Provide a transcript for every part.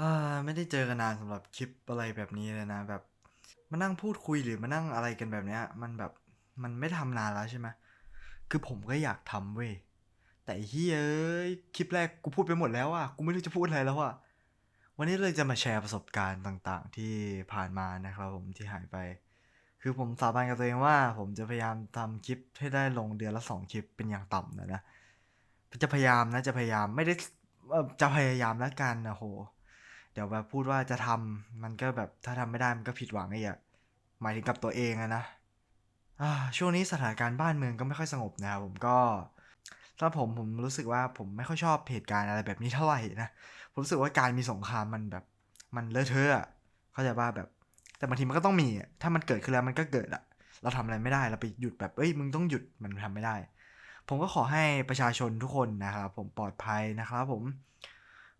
อ่าไม่ได้เจอกันนานสำหรับคลิปอะไรแบบนี้เลยนะ แบบมานั่งพูดคุยหรือมานั่งอะไรกันแบบเนี้ย มันแบบมันไม่ทำนานแล้วใช่ไหมคือผมก็อยากทำเว้ยแต่อ้เฮ้ยเอ้คลิปแรกกูพูดไปหมดแล้วอะกูไม่รู้จะพูดอะไรแล้วอะวันนี้เลยจะมาแชร์ประสบการณ์ต่างๆ ที่ผ่านมานะครับผมที่หายไป คือผมสาบานกับตัวเองว่า ผมจะพยายามทำคลิปให้ได้ลงเดือนละสองคลิปเป็นอย่างต่ำนะนะจะพยายามนะจะพยายามไม่ได้จะพยายามแล้วกันนะโห เดี๋ยวแบบพูดว่าจะทำมันก็แบบถ้าทำไม่ได้มันก็ผิดหวังไอ้อะหมายถึงกับตัวเองอะนะช่วงนี้สถานการณ์บ้านเมืองก็ไม่ค่อยสงบนะครับผมก็สำหรับผมผมรู้สึกว่าผมไม่ค่อยชอบเหตุการณ์อะไรแบบนี้เท่าไหร่นะผมรู้สึกว่าการมีสงครามมันแบบมันเลอะเทอะเข้าใจว่าแบบ แต่บางทีมันก็ต้องมีถ้ามันเกิดขึ้นแล้วมันก็เกิดอะเราทำอะไรไม่ได้เราไปหยุดแบบเอ้ยมึงต้องหยุดมันทำไม่ได้ ผมก็ขอให้ประชาชนทุกคนนะครับผมปลอดภัยนะครับผม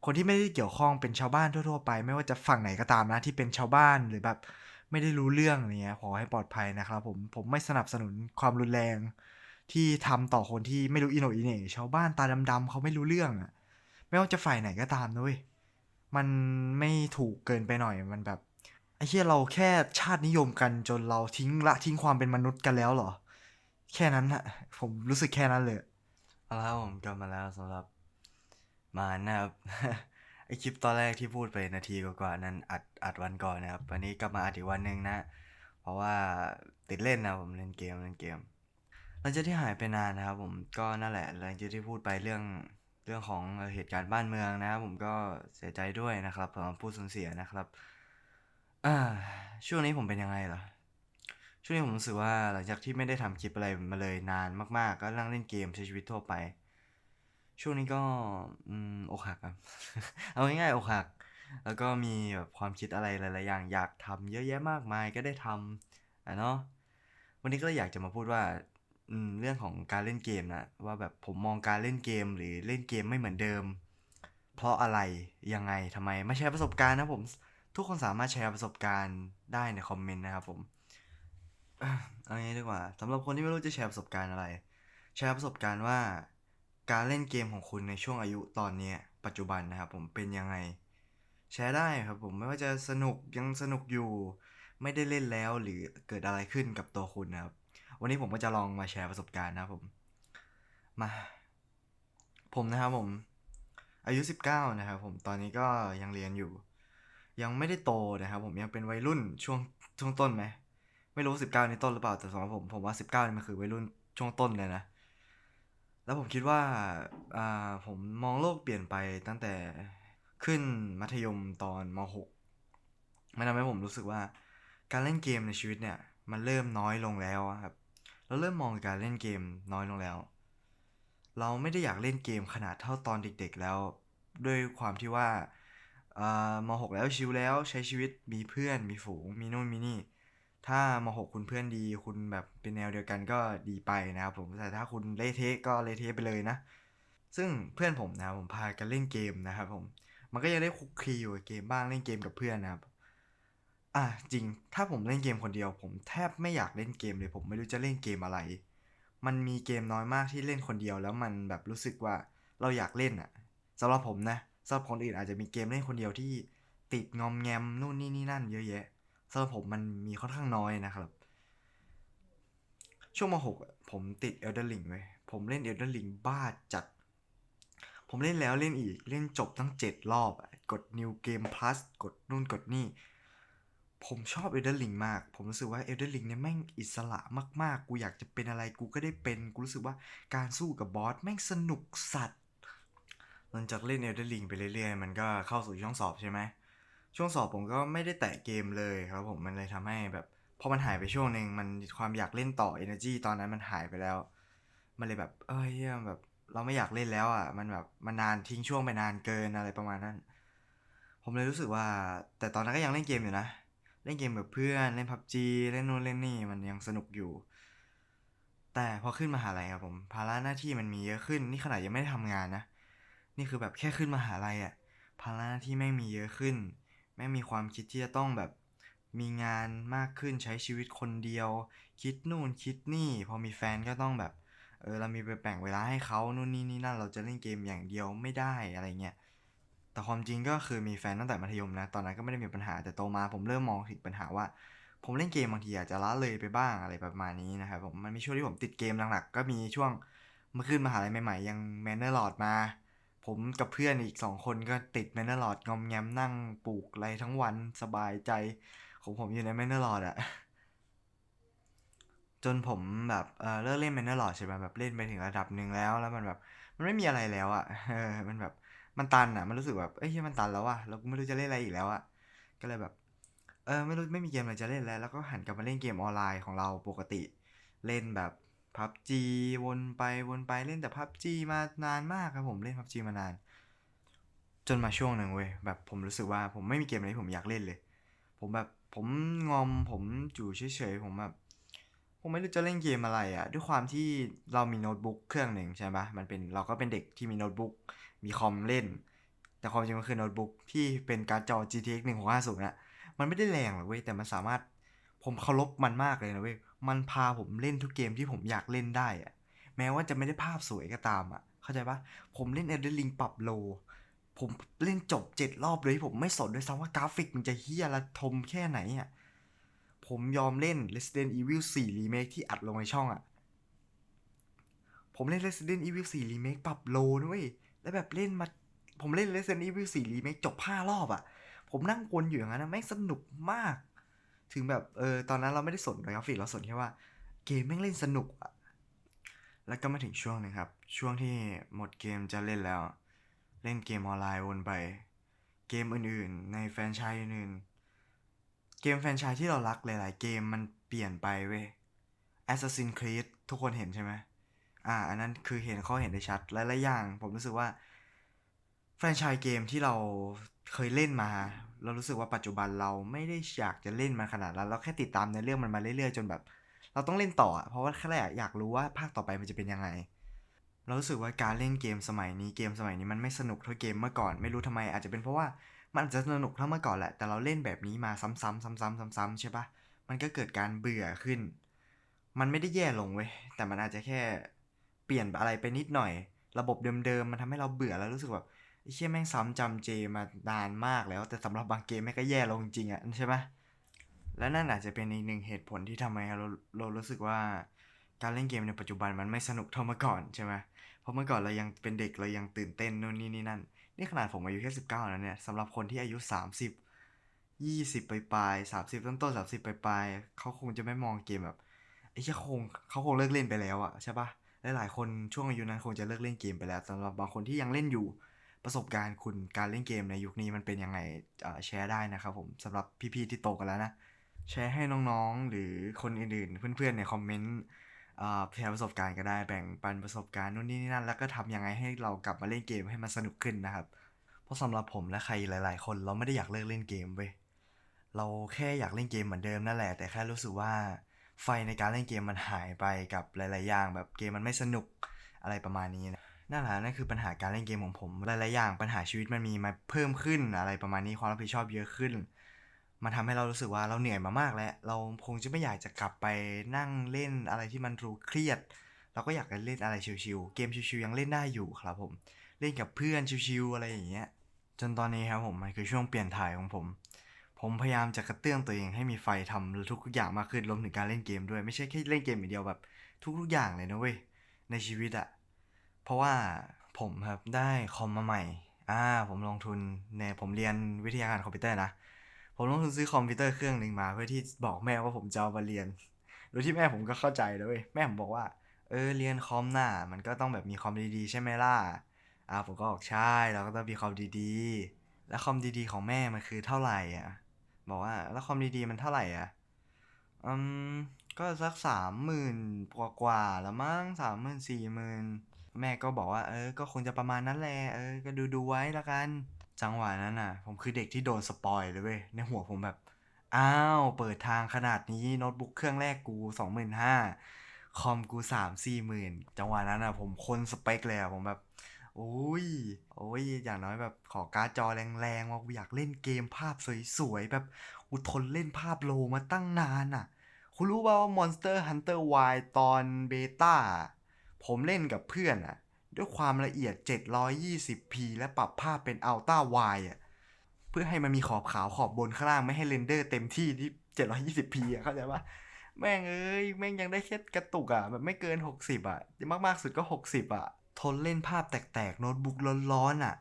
คนที่ไม่ได้เกี่ยวข้องเป็นชาวบ้านทั่วๆไป ไม่ว่าจะฝั่งไหนก็ตามนะที่เป็นชาวบ้านหรือแบบไม่ได้รู้เรื่องอะไรเงี้ยขอให้ปลอดภัยนะครับผมผมไม่สนับสนุนความรุนแรง ที่ทำต่อคนที่ไม่รู้อิโนอิเน่ชาวบ้านตาดำๆเขาไม่รู้เรื่องอะไม่ว่าจะฝ่ายไหนก็ตามนะเว้ยมันไม่ถูกเกินไปหน่อยมันแบบไอ้เหี้ยเราแค่ชาตินิยมกันจนเราทิ้งละทิ้งความเป็นมนุษย์กันแล้วเหรอ แค่นั้นอะผมรู้สึกแค่นั้นเลยเอาละผมกลับมาแล้วสำหรับ มานะครับ ไอคลิปตอนแรกที่พูดไปนาทีกว่าๆนั้นอัดอัดวันก่อนนะครับ วันนี้กลับมาอัดอีกวันหนึ่งนะ เพราะว่าติดเล่นนะผมเล่นเกมเล่นเกมหลังจากที่หายไปนานนะครับ ผมก็นั่นแหละหลังจากที่พูดไปเรื่องเรื่องของเหตุการณ์บ้านเมืองนะครับผมก็เสียใจด้วยนะครับสำหรับผู้สูญเสียนะครับอ่าช่วงนี้ผมเป็นยังไงเหรอช่วงนี้ผมรู้สึกว่าหลังจากที่ไม่ได้ทำคลิปอะไรมาเลยนานมากๆ ก็นั่งเล่นเกมใช้ชีวิตทั่วไป ช่วงนี้ก็อกหักครับ เอาง่ายๆอกหัก แล้วก็มีแบบความคิดอะไรหลายๆอย่างอยากทำเยอะแยะมากมายก็ได้ทำอะเนาะวันนี้ก็เลยอยากจะมาพูดว่าเรื่องของการเล่นเกมนะว่าแบบผมมองการเล่นเกมหรือเล่นเกมไม่เหมือนเดิม เพราะอะไรยังไงทำไมมาแชร์ประสบการณ์นะผม ทุกคนสามารถแชร์ประสบการณ์ได้ในคอมเมนต์นะครับผมเอางี้ดีกว่าสำหรับคนที่ไม่รู้จะแชร์ประสบการณ์อะไร แชร์ประสบการณ์ว่า การเล่นเกมของคุณในช่วงอายุตอนนี้ปัจจุบันนะครับผมเป็นยังไง แชร์ได้ครับผมไม่ว่าจะสนุกยังสนุกอยู่ ไม่ได้เล่นแล้วหรือเกิดอะไรขึ้นกับตัวคุณนะครับ วันนี้ผมก็จะลองมาแชร์ประสบการณ์นะครับผม มา ผมนะครับผม อายุ 19 นะครับผมตอนนี้ก็ยังเรียนอยู่ ยังไม่ได้โตนะครับผมยังเป็นวัยรุ่นช่วงช่วงต้นไหมไม่รู้ 19 นี่ต้นหรือเปล่าแต่สำหรับผมผมว่า 19นี่มันคือวัยรุ่นช่วงต้นเลยนะ แล้วผมคิดว่าอ่าผมมองโลกเปลี่ยนไปตั้งแต่ขึ้นมัธยมตอนม .6 มันทำให้ผมรู้สึกว่า การเล่นเกมในชีวิตเนี่ย มันเริ่มน้อยลงแล้วครับเราเริ่มมองการเล่นเกมน้อยลงแล้ว เราไม่ได้อยากเล่นเกมขนาดเท่าตอนเด็กๆแล้ว ด้วยความที่ว่าอ่ามหกแล้วชิลแล้วใช้ชีวิตมีเพื่อนมีฝูงมีนู่นมีนี่ ถ้ามหกคุณเพื่อนดีคุณแบบเป็นแนวเดียวกันก็ดีไปนะครับผมแต่ถ้าคุณเละเทะก็เละเทะไปเลยนะ ซึ่งเพื่อนผมนะผมพากันเล่นเกมนะครับผมมันก็ยังได้คลุกคลีอยู่กับเกมบ้างเล่นเกมกับเพื่อนนะครับอะจริงถ้าผมเล่นเกมคนเดียว ผมแทบไม่อยากเล่นเกมเลย ผมไม่รู้จะเล่นเกมอะไร มันมีเกมน้อยมากที่เล่นคนเดียว แล้วมันแบบรู้สึกว่าเราอยากเล่นอะสำหรับผมนะสำหรับคนอื่นอาจจะมีเกมเล่นคนเดียวที่ติดงอมแงมนู่นนี่นี่นั่นเยอะแยะ สำหรับผมมันมีค่อนข้างน้อยนะครับ ช่วงมหกผมติด Elden Ring เว้ผมเล่น Elden Ring บ้าจัด ผมเล่นแล้วเล่นอีกเล่นจบทั้ง 7 รอบ กด New Game Plus กดนู่นกดนี่ ผมชอบ Elden Ring มาก ผมรู้สึกว่า Elden Ring เนี่ยแม่งอิสระมากๆ กูอยากจะเป็นอะไรกูก็ได้เป็น กูรู้สึกว่าการสู้กับบอสแม่งสนุกสัตว์หลังจากเล่น Elden Ring ไปเรื่อยๆ มันก็เข้าสู่ช่วงสอบใช่ไหม ช่วงสอบผมก็ไม่ได้แตะเกมเลยครับผมมันเลยทำให้แบบพอมันหายไปช่วงหนึ่งมันความอยากเล่นต่อ energy ตอนนั้นมันหายไปแล้ว มันเลยแบบ เอ้ยแบบเราไม่อยากเล่นแล้วอะ มันแบบมันนานทิ้งช่วงไปนานเกินอะไรประมาณนั้น ผมเลยรู้สึกว่า แต่ตอนนั้นก็ยังเล่นเกมอยู่นะ เล่นเกมกับเพื่อนเล่น PUBG เล่นนู่นเล่นนี่มันยังสนุกอยู่ แต่พอขึ้นมหาลัยครับผมภาระหน้าที่มันมีเยอะขึ้น นี่ขนาดยังไม่ได้ทำงานนะ นี่คือแบบแค่ขึ้นมหาลัยอะภาระหน้าที่แม่งมีเยอะขึ้น แม่งมีความคิดที่จะต้องแบบมีงานมากขึ้นใช้ชีวิตคนเดียว คิดนู่นคิดนี่ พอมีแฟนก็ต้องแบบเออเรามีไปแบ่งเวลาให้เขานู่นนี่นี่นั่นเราจะเล่นเกมอย่างเดียวไม่ได้อะไรเงี้ยแต่ความจริงก็คือมีแฟนตั้งแต่มัธยมนะตอนนั้นก็ไม่ได้มีปัญหาแต่โตมาผมเริ่มมองถึงปัญหาว่า ผมเล่นเกมบางทีอาจจะละเลยไปบ้างอะไรประมาณนี้นะครับผมมันมีช่วงที่ผมติดเกมหลักๆก็มีช่วงเมื่อขึ้นมหาลัยใหม่ๆยังแมนเนอร์หลอดมา ผมกับเพื่อนอีกสองคนก็ติดแมนเนอร์ลอดงอมแงมนั่งปลูกอะไรทั้งวันสบายใจ ของผมอยู่ในแมนเนอร์ลอดอะจนผมแบบเออเลิกเล่นแมนเนอร์ลอดใช่ไหมแบบเล่นไปถึงระดับหนึ่งแล้ว แล้วมันแบบ มันไม่มีอะไรแล้วอะเออมันแบบมันตันอะมันรู้สึกแบบเอ้ยมันตันแล้วอะเราไม่รู้จะเล่นอะไรอีกแล้วอะก็เลยแบบเออไม่รู้ไม่มีเกมอะไรจะเล่นแล้ว แล้วก็หันกลับมาเล่นเกมออนไลน์ของเราปกติ เล่นแบบ พับจีวนไปวนไปเล่นแต่พับจีมานานมากครับผมเล่นพับจีมานาน จนมาช่วงหนึ่งเว้ยแบบผมรู้สึกว่าผมไม่มีเกมอะไรผมอยากเล่นเลย ผมแบบผมงอมผมอยู่เฉยๆผมแบบผมไม่รู้จะเล่นเกมอะไรอะ่ะ ด้วยความที่เรามีโน้ตบุ๊กเครื่องหนึ่งใช่ปะมันเป็นเราก็เป็นเด็กที่มีโน้ตบุ๊กมีคอมเล่น แต่ความจริงมันคือโน้ตบุ๊กที่เป็นการ์ดจอ GTX 1650น่ะมันไม่ได้แรงหรอกเว้ยแต่มันสามารถผมเคารพมันมากเลยนะเว้ย มันพาผมเล่นทุกเกมที่ผมอยากเล่นได้อะแม้ว่าจะไม่ได้ภาพสวยก็ตามอะเข้าใจปะผมเล่น e l d e n Ring ปรับโล ผมเล่นจบเจ็ดรอบเลยผมไม่สนด้วยซ้ำว่ากราฟิกมันจะเฮียระทมแค่ไหนอะผมยอมเล่น Resident Evil 4 Remake ที่อัดลงในช่องอะผมเล่น Resident Evil 4 Remake ปรับโลนะเว้ยแล้วแบบเล่นมาผมเล่น Resident Evil 4 Remake จบ 5 รอบอะ ผมนั่งวนอยู่อย่างนั้นนะแม่งสนุกมาก ถึงแบบเออตอนนั้นเราไม่ได้สนกราฟิกเราสนแค่ว่าเกมแม่งเล่นสนุกอะแล้วก็มาถึงช่วงนึงครับ ช่วงที่หมดเกมจะเล่นแล้ว เล่นเกมออนไลน์วนไป เกมอื่นๆ ในแฟรนไชส์อื่นเกมแฟรนไชส์ที่เรารักหลาย ๆ เกมมันเปลี่ยนไปเว้ย Assassin's Creed ทุกคนเห็นใช่ไหมอ่า อันนั้นคือเห็นเขาเห็นได้ชัดหลายๆอย่าง ผมรู้สึกว่า แฟรนไชส์เกมที่เราเคยเล่นมา เรารู้สึกว่าปัจจุบันเราไม่ได้อยากจะเล่นมันขนาดนั้น เราแค่ติดตามในเรื่องมันมาเรื่อยๆ จนแบบ เราต้องเล่นต่อ เพราะว่าแค่อยากรู้ว่าภาคต่อไปมันจะเป็นยังไง เรารู้สึกว่าการเล่นเกมสมัยนี้เกมสมัยนี้มันไม่สนุกเท่าเกมเมื่อก่อน ไม่รู้ทำไมอาจจะเป็นเพราะว่ามันอาจจะสนุกเท่าเมื่อก่อนแหละ แต่เราเล่นแบบนี้มาซ้ำๆซ้ำๆซ้ำๆใช่ปะมันก็เกิดการเบื่อขึ้น มันไม่ได้แย่ลงเว้ย แต่มันอาจจะแค่เปลี่ยนอะไรไปนิดหน่อย ระบบเดิมๆ มันทำให้เราเบื่อแล้วรู้สึกแบบ ไอ้เชี่ยแม่งซ้ำจำเจมานานมากแล้ว แต่สำหรับบางเกมแม่งก็แย่ลงจริงๆอะใช่ปะและนั่นอาจจะเป็นอีกหนึ่งเหตุผลที่ทำให้เราเรารู้สึกว่าการเล่นเกมในปัจจุบันมันไม่สนุกเท่าเมื่อก่อนใช่ไหมเพราะเมื่อก่อนเรายังเป็นเด็กเรายังตื่นเต้นนู่นนี่นี่นั่น นี่ขนาดผมอายุแค่สิบเก้าแล้วเนี่ยสำหรับคนที่อายุสามสิบยี่สิบปลายๆสามสิบต้นต้นสามสิบปลายๆเขาคงจะไม่มองเกมแบบไอ้เชี่ยคงเขาคงเลิกเล่นไปแล้วอะใช่ปะหลายๆคนช่วงอายุนั้นคงจะเลิกเล่นเกมไปแล้วสำหรับบางคนที่ยังเล่นอยู่ ประสบการณ์คุณการเล่นเกมในยุคนี้มันเป็นยังไงแชร์ได้นะครับผมสำหรับพี่ๆที่โตกันแล้วนะ แชร์ให้น้องๆ หรือคนอื่นๆ เพื่อนๆในคอมเมนต์แชร์ประสบการณ์ก็ได้แบ่งปันประสบการณ์นู่นนี่นั่น แล้วก็ทำยังไงให้เรากลับมาเล่นเกมให้มันสนุกขึ้นนะครับเพราะสำหรับผมและใครหลาย ๆ คนเราไม่ได้อยากเลิกเล่นเกมเว้ยเราแค่อยากเล่นเกมเหมือนเดิมนั่นแหละ แต่แค่รู้สึกว่าไฟในการเล่นเกมมันหายไปกับหลาย ๆ อย่าง แบบเกมมันไม่สนุกอะไรประมาณนี้นะ นั่นแหละนั่นคือปัญหาการเล่นเกมของผมหลายๆอย่างปัญหาชีวิตมันมีมาเพิ่มขึ้นอะไรประมาณนี้ความรับผิดชอบเยอะขึ้น มันทำให้เรารู้สึกว่าเราเหนื่อยมามากแล้ว เราคงจะไม่อยากจะกลับไปนั่งเล่นอะไรที่มันดูเครียด เราก็อยากจะเล่นอะไรชิวๆเกมชิวๆยังเล่นได้อยู่ครับผมเล่นกับเพื่อนชิวๆอะไรอย่างเงี้ยจนตอนนี้ครับผมมันคือช่วงเปลี่ยนถ่ายของผม ผมพยายามจะกระเตื้องตัวเองให้มีไฟทำทุกๆอย่างมากขึ้นรวมถึงการเล่นเกมด้วยไม่ใช่แค่เล่นเกมอย่างเดียวแบบ ทุกๆอย่างเลยนะเว้ยในชีวิตอะ เพราะว่าผมครับได้คอมมาใหม่ อ่า ผมลงทุนในผมเรียนวิทยาการคอมพิวเตอร์นะ ผมลงทุนซื้อคอมพิวเตอร์เครื่องหนึ่งมา เพื่อที่บอกแม่ว่าผมจะเอามาเรียน โดยที่แม่ผมก็เข้าใจเลยเว้ย แม่ผมบอกว่า เออ เรียนคอมน่ะ มันก็ต้องแบบมีคอมดีๆ ใช่ไหมล่ะ อ่า ผมก็บอกใช่ เราก็ต้องมีคอมดีๆ แล้วคอมดีๆ ของแม่มันคือเท่าไหร่อะ บอกว่า แล้วคอมดีๆ มันเท่าไหร่อะ อืม ก็สักสามหมื่นกว่ากว่าๆแล้วมั้งสามหมื่นสี่หมื่น แม่ก็บอกว่า เออ ก็คงจะประมาณนั้นแหละ เออ ก็ดูดูๆไว้ละกัน จังหวะนั้นน่ะ ผมคือเด็กที่โดนสปอยเลยเว้ย ในหัวผมแบบ อ้าว เปิดทางขนาดนี้โน้ตบุ๊กเครื่องแรกกูสองหมื่นห้าคอมกูสามสี่หมื่นจังหวะนั้นอะ ผมคนสเปคเลยอะ ผมแบบโอ้ย โอ้ย อย่างน้อยแบบขอการ์ดจอแรงๆว่าอยากเล่นเกมภาพสวยๆ แบบกูทนเล่นภาพโลมาตั้งนานอะ คุณรู้ป่าว่า Monster Hunter Y ตอนเบต้า ผมเล่นกับเพื่อนอะด้วยความละเอียด 720p และปรับภาพเป็น Ultra Wide อะเพื่อให้มันมีขอบขาวขอบบนข้างล่างไม่ให้เรนเดอร์เต็มที่ที่ 720p อะเข้าใจปะแม่งเอ้ยแม่งยังได้แค่กระตุกอะแบบไม่เกิน 60อะมากๆสุดก็ 60อะทนเล่นภาพแตกๆ โน้ตบุ๊กร้อนๆอะ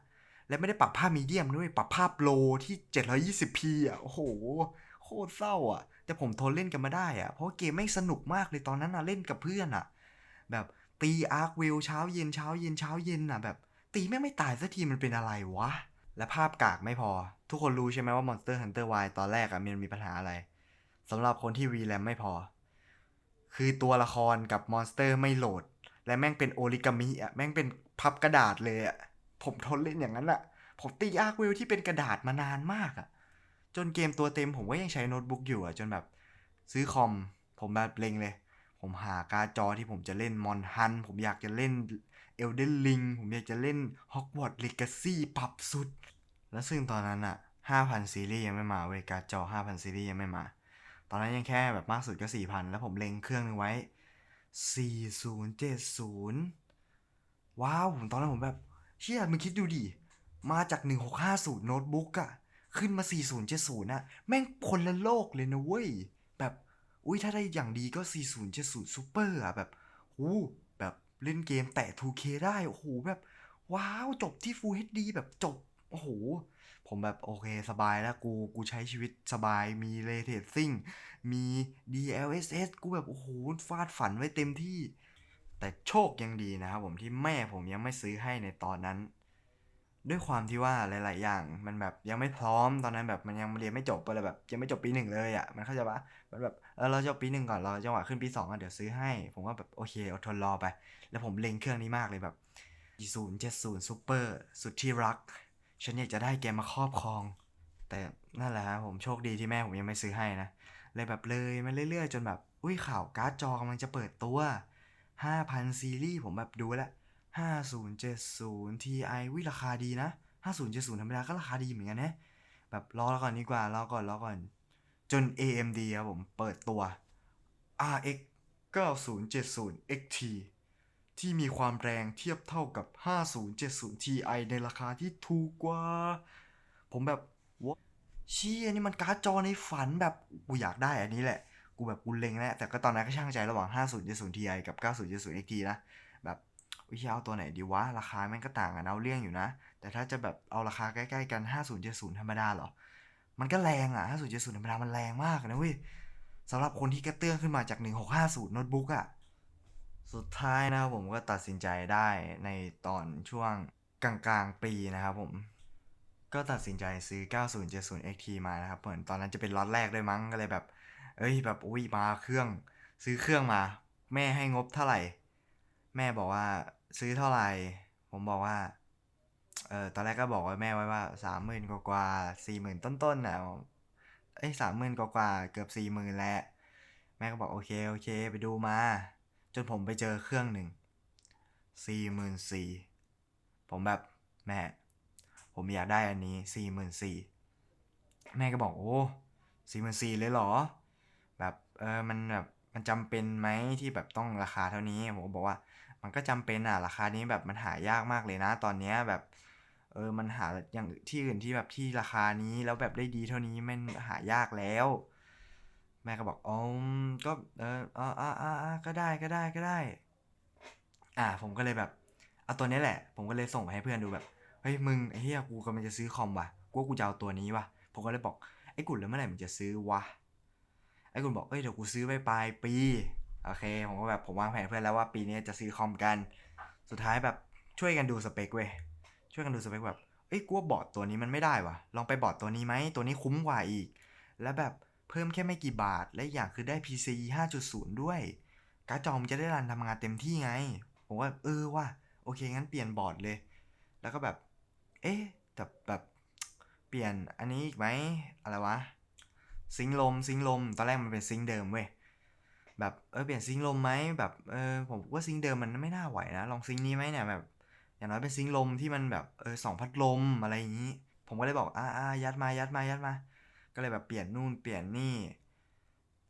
และไม่ได้ปรับภาพมีเดียมด้วยปรับภาพโลที่ 720p อะโอ้โห โคตรเศร้าอะ แต่ผมทนเล่นกันมาได้อะ เพราะเกมไม่สนุกมากเลยตอนนั้นอะ เล่นกับเพื่อนอะ แบบ ตีอาร์ควิลเช้าเย็นเช้าเย็นเช้าเย็นอะแบบ ตีแม่งไม่ตายสักทีมันเป็นอะไรวะ และภาพกากไม่พอ ทุกคนรู้ใช่ไหมว่า Monster Hunter Y ตอนแรกอะมันมีปัญหาอะไรสำหรับคนที่ VRAM ไม่พอ คือตัวละครกับมอนสเตอร์ไม่โหลด และแม่งเป็นโอริกามิอะแม่งเป็นพับกระดาษเลยอะผมทนเล่นอย่างนั้นอะผมตีอาร์ควิลที่เป็นกระดาษมานานมากอะจนเกมตัวเต็มผมก็ยังใช้โน้ตบุ๊กอยู่อะจนแบบ ซื้อคอมผมแบบเล็งเลย ผมหาการ์ดจอที่ผมจะเล่นมอนฮันผมอยากจะเล่นเอลเดนลิงผมอยากจะเล่นฮอกวอตส์เลกาซี่ปรับสุด แล้วซึ่งตอนนั้นอะ5,000 ซีรีส์ยังไม่มาเวการ์ดจอ 5,000 ซีรีส์ยังไม่มา ตอนนั้นยังแค่แบบมากสุดก็ 4,000 แล้วผมเล็งเครื่องหนึงไว้ 4070 ว้าว ผมตอนนั้นผมแบบ เชี่ยมึงคิดดูดิ มาจาก 1650 โน้ตบุ๊กอะขึ้นมา 4070อะแม่งคนละโลกเลยนะเว้ย อุ้ยถ้าได้อย่างดีก็ 4070 Super อะแบบหูแบบเล่นเกมแตะ 2K ได้โอ้โหแบบ ว้าวจบที่ Full HD แบบจบ โอ้โห ผมแบบโอเคสบายแล้วกูกูใช้ชีวิตสบายมี Ray Tracing มี DLSS กูแบบ โอ้โห ฟาดฝันไว้เต็มที่ แต่โชคยังดีนะครับผมที่แม่ผมยังไม่ซื้อให้ในตอนนั้น ด้วยความที่ว่าหลาย ๆ อย่าง มันแบบยังไม่พร้อมตอนนั้นแบบมันยังเรียนไม่จบก็เลยแบบยังไม่จบปีหนึ่งเลยอะ่ะมันเข้าใจปะมันแบบ เออเราจบปีหนึ่งก่อนเราจังหวะขึ้นปีสองอะเดี๋ยวซื้อให้ ผมก็แบบโอเคอดทนรอไป แล้วผมเล็งเครื่องนี้มากเลยแบบ070 Super สุดที่รัก ฉันอยากจะได้แกมาครอบครอง แต่นั่นแหละครับผมโชคดีที่แม่ผมยังไม่ซื้อให้นะ เลยแบบเลยมาเรื่อยๆ จนแบบ อุ้ยข่าวการ์ดจอกำลังจะเปิดตัว5,000ซีรีส์ผมแบบดูแล้ว5070 Ti วิราคาดีนะ5070ธรรมดาก็ราคาดีเหมือนกันนะแบบรอก่อนดีกว่ารอก่อนรอก่อน จน AMD ครับผมเปิดตัว RX 9070 XT ที่มีความแรงเทียบเท่ากับ 5070 Ti ในราคาที่ถูกกว่า ผมแบบวะเชี่ยนี่มันการ์ดจอในฝันแบบกูอยากได้อันนี้แหละ กูแบบกูเล็งแล้วแต่ก็ตอนนั้นก็ช่างใจระหว่าง 5070 Ti กับ 9070 XT นะ แบบวิชาเอาตัวไหนดีวะ ราคาแม่งก็ต่างกันเอาเรื่องอยู่นะ แต่ถ้าจะแบบเอาราคาใกล้ ๆ กัน 5070 ธรรมดาเหรอ มันก็แรงอะ5070ธรรมดามันแรงมากนะเว้ยสำหรับคนที่กระเตื้องขึ้นมาจาก1650โน้ตบุ๊กอะ สุดท้ายนะครับผมก็ตัดสินใจได้ในตอนช่วงกลางๆปีนะครับผม ก็ตัดสินใจซื้อ 9070 XT มานะครับ เหมือนตอนนั้นจะเป็นล็อตแรกด้วยมั้ง ก็เลยแบบ เอ้ยแบบอุ้ยมาเครื่อง ซื้อเครื่องมา แม่ให้งบเท่าไหร่ แม่บอกว่าซื้อเท่าไหร่ ผมบอกว่า เออตอนแรกก็บอกว่าแม่ไว้ว่าสามหมื่นกว่าสี่หมื่นต้นๆนะเอ้ยสามหมื่นกว่าเกือบสี่หมื่นแหละแม่ก็บอกโอเคโอเค ไปดูมา จนผมไปเจอเครื่องหนึ่งสี่หมื่นสี่ผมแบบแม่ ผมอยากได้อันนี้สี่หมื่นสี่แม่ก็บอกโอ้สี่หมื่นสี่เลยเหรอ แบบเออมันแบบมันจำเป็นไหมที่แบบต้องราคาเท่านี้ผมบอกว่า มันก็จำเป็นอะราคานี้แบบมันหายากมากเลยนะ ตอนเนี้ยแบบ เออมันหาอย่างที่อื่นที่แบบที่ราคานี้แล้วแบบได้ดีเท่านี้มันหายากแล้ว แม่ก็บอกอ๋อก็เอออ่าอ่าอ่าอ่าก็ได้ก็ได้ก็ได้ อ่า ผมก็เลยแบบเอาตัวนี้แหละ ผมก็เลยส่งไปให้เพื่อนดูแบบเฮ้ยมึงไอ้เหี้ยกูกำลังจะซื้อคอมว่ะกูกูจะเอาตัวนี้ว่ะผมก็เลยบอกไอ้กุ่นแล้วเมื่อไหร่มึงจะซื้อวะไอ้กุ่นบอกเอ้ยเดี๋ยวกูซื้อไปปลายปี โอเค ผมก็แบบผมวางแผนเพื่อนแล้วว่าปีนี้จะซื้อคอมกัน สุดท้ายแบบช่วยกันดูสเปคเว้ยช่วยกันดูสเปคแบบเอ้ยกูว่าบอร์ดตัวนี้มันไม่ได้วะลองไปบอร์ดตัวนี้ไหมตัวนี้คุ้มกว่าอีก แล้วแบบเพิ่มแค่ไม่กี่บาท และอย่างคือได้ PCIe 5.0 ด้วยการ์ดจอมันจะได้รันทำงานเต็มที่ไง ผมว่าเออว่ะโอเคงั้นเปลี่ยนบอร์ดเลย แล้วก็แบบ เอ๊ะแต่แบบเปลี่ยนอันนี้อีกไหมอะไรวะ ซิงลมซิงลม ตอนแรกมันเป็นซิงเดิมเว้ย แบบเออเปลี่ยนซิงลมไหมแบบเออผมว่าซิงเดิมมันไม่น่าไหวนะลองซิงนี้ไหมเนี่ยแบบ อย่างน้อยเป็นซิงลมที่มันแบบเออสองพัดลมอะไรอย่างนี้ ผมก็เลยบอกอ่าอ่ายัดมายัดมายัดมา ก็เลยแบบเปลี่ยนนู่นเปลี่ยนนี่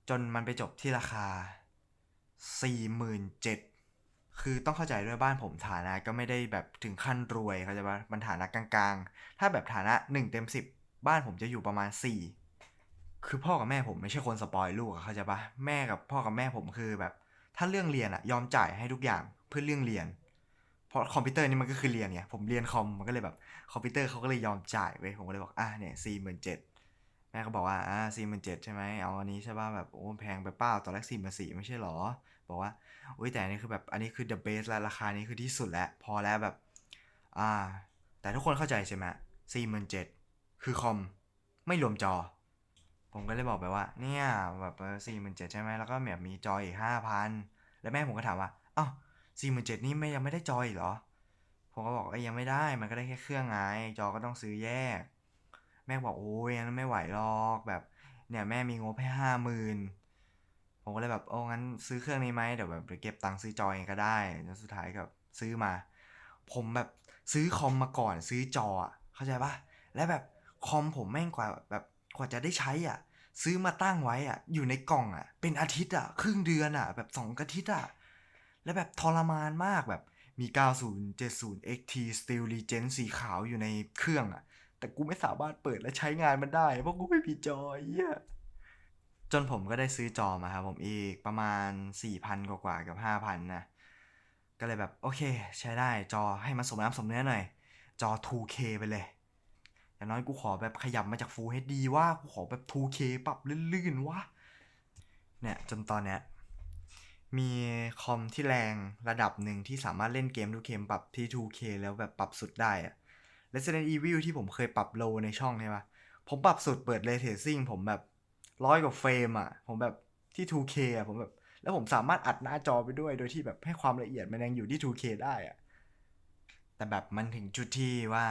จนมันไปจบที่ราคาสี่หมื่นเจ็ดคือต้องเข้าใจด้วยบ้านผมฐานะก็ไม่ได้แบบถึงขั้นรวยเข้าใจปะมันฐานะกลางๆ ถ้าแบบฐานะหนึ่งเต็มสิบบ้านผมจะอยู่ประมาณสี่ คือพ่อกับแม่ผมไม่ใช่คนสปอยลูกอะเข้าใจปะแม่กับพ่อกับแม่ผมคือแบบ ถ้าเรื่องเรียนอะยอมจ่ายให้ทุกอย่างเพื่อเรื่องเรียน เพราะคอมพิวเตอร์นี่มันก็คือเรียนไงผมเรียนคอมมันก็เลยแบบคอมพิวเตอร์เขาก็เลยยอมจ่ายเว้ยผมก็เลยบอกอะเนี่ยสี่หมื่นเจ็ดแม่ก็บอกว่าอ่าสี่หมื่นเจ็ดใช่ไหมเอาอันนี้ใช่ป่ะแบบโอ้แพงไปเปล่าตอนแรกสี่หมื่นสี่ไม่ใช่หรอ บอกว่าอุ้ยแต่นนี้คือแบบอันนี้คือ the best แล้วราคานี้คือที่สุดแล้วพอแล้วแบบอ่า แต่ทุกคนเข้าใจใช่ไหมสี่หมื่นเจ็ดคือคอมไม่รวมจอ ผมก็เลยบอกไปว่า เนี่ยแบบสี่หมื่นเจ็ดใช่ไหมแล้วก็แบบมีจอยอีกห้าพันแล้วแม่ผมก็ถามว่าอ้าวสี่หมื่นเจ็ดนี่ไม่ยังไม่ได้จออีกเหรอ ผมก็บอกเอ้ยังไม่ได้มันก็ได้แค่เครื่องไงจอก็ต้องซื้อแยก แม่บอกโอ้ยนั้นไม่ไหวหรอกแบบ เนี่ยแม่มีงบให้ห้าหมื่นผมก็เลยแบบโอ้งั้นซื้อเครื่องนี้ไหมเดี๋ยวแบบเดี๋ยวเก็บตังค์ซื้อจอเองก็ได้แล้วสุดท้ายกับซื้อมา ผมแบบซื้อคอมมาก่อนซื้อจออะเข้าใจปะและแบบคอมผมแม่งกว่าแบบ กว่าจะได้ใช้อะ ซื้อมาตั้งไว้อะ อยู่ในกล่องอะ เป็นอาทิตย์อะ ครึ่งเดือนอะ แบบสองอาทิตย์อะ แล้วแบบทรมานมากแบบมี 90 70 XT Steel Legend สีขาวอยู่ในเครื่องอะ แต่กูไม่สามารถเปิดและใช้งานมันได้ เพราะกูไม่มีจอไอ้เหี้ยจนผมก็ได้ซื้อจอมาครับผมอีกประมาณ 4,000 กว่าๆกับ 5,000 นะ ก็เลยแบบ โอเค ใช้ได้จอให้มันสมน้ำสมเนื้อหน่อย จอ 2K ไปเลย อย่างน้อยกูขอแบบขยับมาจาก Full HD ว่ากูขอแบบ 2K ปรับลื่นๆวะเนี่ยจนตอนเนี้ยมีคอมที่แรงระดับหนึ่งที่สามารถเล่นเกมทุกเกมปรับที่ 2K แล้วแบบปรับสุดได้อะ Resident Evil ที่ผมเคยปรับโลในช่องใช่ปะผมปรับสุดเปิด Ray Tracing ผมแบบร้อยกว่าเฟรมอะ ผมแบบที่ 2K อะผมแบบ แล้วผมสามารถอัดหน้าจอไปด้วยโดยที่แบบให้ความละเอียดมันยังอยู่ที่ 2K ได้อะ แต่แบบมันถึงจุดที่ว่า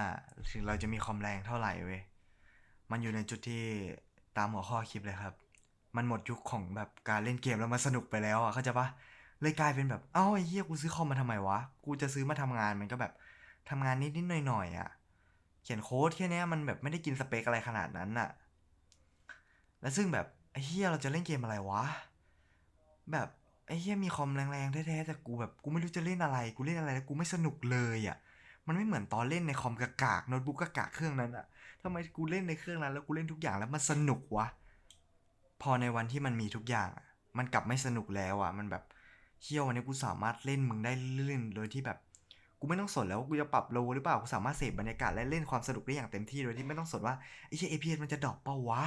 ถึงเราจะมีคอมแรงเท่าไหร่เว้ยมันอยู่ในจุดที่ตามหัวข้อคลิปเลยครับ มันหมดยุคของแบบการเล่นเกมแล้วมันสนุกไปแล้วอะเข้าใจปะเลยกลายเป็นแบบเอ้าไอ้เหี้ยกูซื้อคอมมาทำไมวะกูจะซื้อมาทำงานมันก็แบบทำงานนิดๆหน่อยๆอะเขียนโค้ดแค่นี้มันแบบไม่ได้กินสเปคอะไรขนาดนั้นน่ะ แล้วซึ่งแบบไอ้เฮียเราจะเล่นเกมอะไรวะ แบบไอ้เฮียมีคอมแรงๆแท้ๆแต่กูแบบกูไม่รู้จะเล่นอะไร กูเล่นอะไรแล้วกูไม่สนุกเลยอะ มันไม่เหมือนตอนเล่นในคอมกากากโน้ตบุ๊กกากากเครื่องนั้นอะทำไมกูเล่นในเครื่องนั้นแล้วกูเล่นทุกอย่างแล้วมันสนุกวะ พอในวันที่มันมีทุกอย่างอะมันกลับไม่สนุกแล้วอะมันแบบเฮียววันนี้กูสามารถเล่นมึงได้เล่นโดยที่แบบกูไม่ต้องสนแล้วว่ากูจะปรับโลหรือเปล่ากูสามารถเสพบรรยากาศและเล่นความสนุกได้อย่างเต็มที่โดยที่ไม่ต้องสนว่าไอ้เหี้ย APS มันจะดรอปเปล่าวะ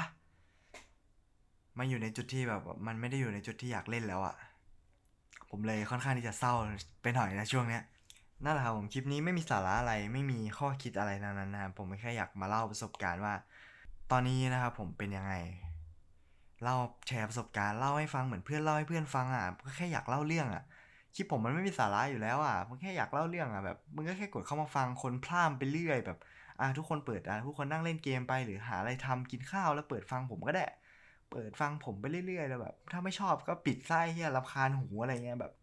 มันอยู่ในจุดที่แบบมันไม่ได้อยู่ในจุดที่อยากเล่นแล้วอะผมเลยค่อนข้างที่จะเศร้าไปหน่อยนะช่วงเนี้ย นั่นแหละครับผมคลิปนี้ไม่มีสาระอะไรไม่มีข้อคิดอะไรนั้นนะครับผมแค่อยากมาเล่าประสบการณ์ว่า ตอนนี้นะครับผมเป็นยังไงเล่าแชร์ประสบการณ์เล่าให้ฟังเหมือนเพื่อนเล่าให้เพื่อนฟังอะก็แค่อยากเล่าเรื่องอะคลิปผมมันไม่มีสาระอยู่แล้วอะมึงแค่อยากเล่าเรื่องอะแบบมึงก็แค่กดเข้ามาฟังคนพร่ำไปเรื่อยแบบอะทุกคนเปิดอะทุกคนนั่งเล่นเกมไปหรือหาอะไรทำกินข้าวแล้วเปิดฟังผมก็ได้ เปิดฟังผมไปเรื่อยๆแล้วแบบ ถ้าไม่ชอบก็ปิดไส้เฮียรำคาญหูอะไรเงี้ยแบบ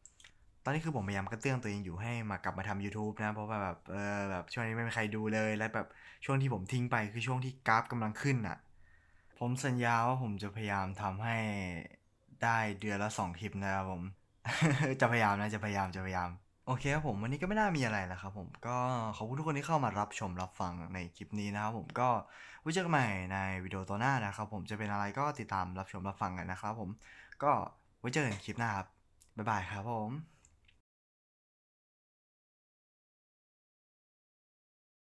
ตอนนี้คือผมพยายามกระเตื้องตัวเองอยู่ให้มากลับมาทำ YouTube นะ เพราะว่าแบบเออแบบช่วงนี้ไม่มีใครดูเลย และแบบช่วงที่ผมทิ้งไปคือช่วงที่กราฟกำลังขึ้นอะ ผมสัญญาว่าผมจะพยายามทำให้ได้เดือนละสองคลิปนะครับผม จะพยายามนะจะพยายามจะพยายาม โอเคครับผมวันนี้ก็ไม่น่ามีอะไรแล้วครับผมก็ขอบคุณทุกคนที่เข้ามารับชมรับฟังในคลิปนี้นะครับผมก็ไว้เจอกันใหม่ในวิดีโอตัวหน้านะครับผมจะเป็นอะไรก็ติดตามรับชมรับฟังกันนะครับผมก็ไว้เจอกันคลิปหน้าครับบ๊ายบายครับผม